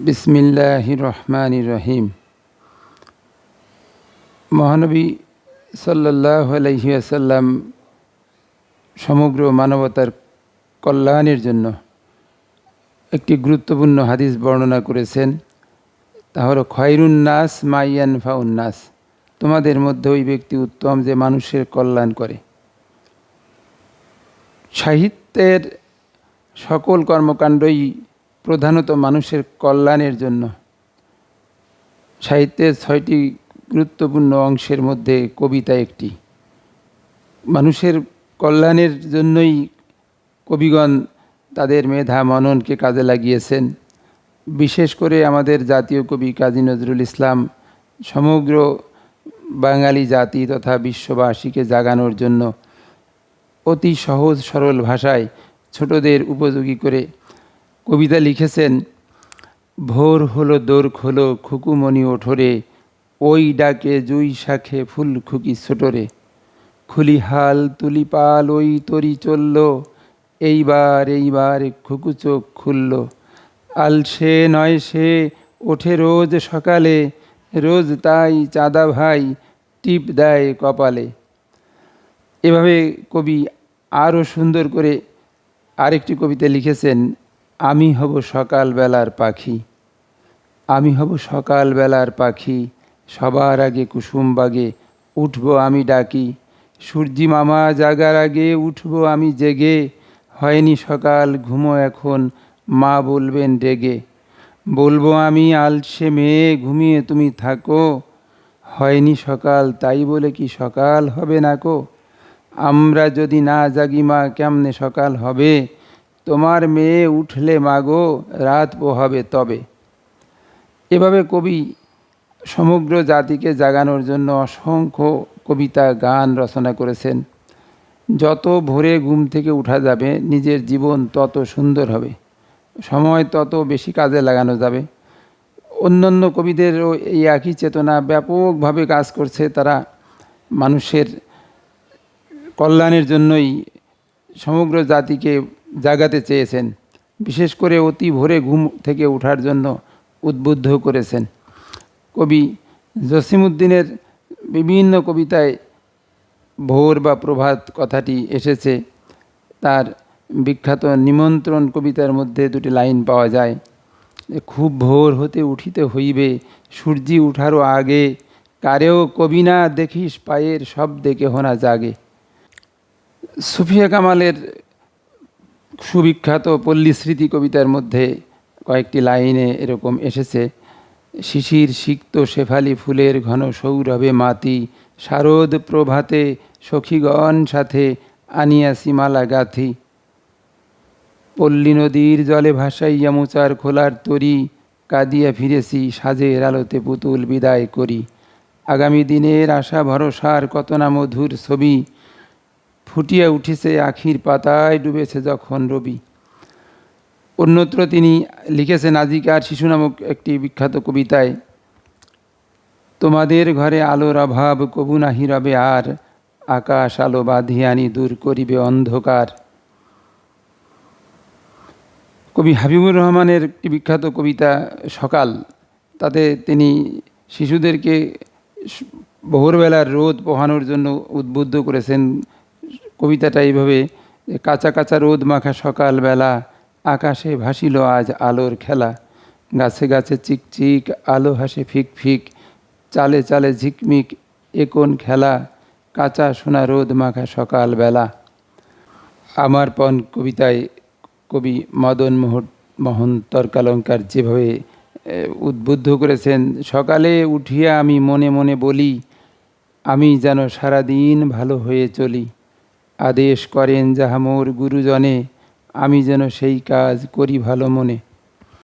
বিসমিল্লাহ রহমান রহিম মহানবী সাল্লাহ আলহিয়াসাল্লাম সমগ্র মানবতার কল্যাণের জন্য একটি গুরুত্বপূর্ণ হাদিস বর্ণনা করেছেন। তা হলো খয়রুন্নাস মাইয়ান ফাউন্নাস তোমাদের মধ্যে ওই ব্যক্তি উত্তম যে মানুষের কল্যাণ করে। সাহিত্যের সকল কর্মকাণ্ডই প্রধানত মানুষের কল্যাণের জন্য। সাহিত্যের ছয়টি গুরুত্বপূর্ণ অংশের মধ্যে কবিতা একটি। মানুষের কল্যাণের জন্যই কবিগণ তাদের মেধা, মননকে কাজে লাগিয়েছেন। বিশেষ করে আমাদের জাতীয় কবি কাজী নজরুল ইসলাম সমগ্র বাঙালি জাতি তথা বিশ্ববাসীকে জাগানোর জন্য অতি সহজ সরল ভাষায় ছোটদের উপযোগী করে কবিতা লিখেছেন, ভোর হলো দোর খোলো খুকুমণি ওঠরে, ওই ডাকে জুই শাখে ফুল খুকি ছোটরে। খুলি হাল, তুলি পাল, ওই তরি চলল, এইবার এইবার খুকু চোখ খুলল। আলসে নয় সে, ওঠে রোজ সকালে, রোজ তাই চাঁদা ভাই টিপ দেয় কপালে। এভাবে কবি আরও সুন্দর করে আরেকটি কবিতা লিখেছেন আমি হব সকালবেলার পাখি। আমি হব সকালবেলার পাখি। সবার আগে কুসুম বাগে উঠবো আমি ডাকি। সূর্যি মামা জাগার আগে উঠবো আমি জেগে। হয়নি সকাল, ঘুমো এখন, মা বলবেন ডেগে। বলব আমি আলসে মেয়ে, ঘুমিয়ে তুমি থাকো। হয়নি সকাল, তাই বলে কি সকাল হবে না কো? আমরা যদি না জাগি মা, কেমনে সকাল হবে? তোমার মেয়ে উঠলে মাগো, রাত পোহাবে তবে। এভাবে কবি সমগ্র জাতিকে জাগানোর জন্য অসংখ্য কবিতা গান রচনা করেছেন। যত ভোরে ঘুম থেকে উঠা যাবে, নিজের জীবন তত সুন্দর হবে। সময় তত বেশি কাজে লাগানো যাবে। অন্যান্য কবিদেরও এই একই চেতনা ব্যাপকভাবে কাজ করছে। তারা মানুষের কল্যাণের জন্যই সমগ্র জাতিকে জাগাতে চেয়েছেন। বিশেষ করে অতি ভোরে ঘুম থেকে ওঠার জন্য উদ্বুদ্ধ করেছেন। কবি জসিমুদ্দিনের বিভিন্ন কবিতায় ভোর বা প্রভাত কথাটি এসেছে। তার বিখ্যাত নিমন্ত্রণ কবিতার মধ্যে দুটি লাইন পাওয়া যায়। খুব ভোর হতে উঠিতে হইবে, সূর্যি উঠারও আগে, কারেও কবি না দেখিস পায়ের শব্দে কেহ না জাগে। সুফিয়া কামালের সুবিখ্যাত পল্লী স্মৃতি কবিতার মধ্যে কয়েকটি লাইনে এরকম এসেছে, শিশির সিক্ত শেফালি ফুলের ঘন সৌরভে মাতি, শারদ প্রভাতে সখীগণ সাথে আনিয়াসি মালা গাথি। পল্লী নদীর জলে ভাসাইয়া মোচার খোলার তরি, কাঁদিয়া ফিরেছি সাজের আলোতে পুতুল বিদায় করি। আগামী দিনের আশা ভরসার কত না মধুর ছবি ফুটিয়া উঠেছে আখির পাতায় ডুবেছে যখন রবি। অন্যত্র তিনি লিখেছেন, আজিকার শিশু নামক একটি বিখ্যাত কবিতায়, তোমাদের ঘরে আলোর অভাব কবু নাহি রবে আর, আকাশ আলো বাঁধিয়ানি দূর করিবে অন্ধকার। কবি হাবিবুর রহমানের একটি বিখ্যাত কবিতা, সকাল তাতে তিনি শিশুদেরকে ভোরবেলার রোদ পোহানোর জন্য উদ্বুদ্ধ করেছেন কবিতাটা এইভাবে কাঁচা কাঁচা রোদ মাখা সকালবেলা, আকাশে ভাসিল আজ আলোর খেলা। গাছে গাছে চিকচিক আলো হাসে ফিক ফিক, চালে চালে ঝিকমিক একন খেলা, কাঁচা সোনা রোদ মাখা সকালবেলা। আমার পণ কবিতায় কবি মদন মোহন তর্কালঙ্কার যেভাবে উদ্বুদ্ধ করেছেন, সকালে উঠিয়া আমি মনে মনে বলি, আমি যেন সারাদিন ভালো হয়ে চলি। আদেশ করেন যাহা মোর গুরুজনে আমি যেন সেই কাজ করি ভালো মনে।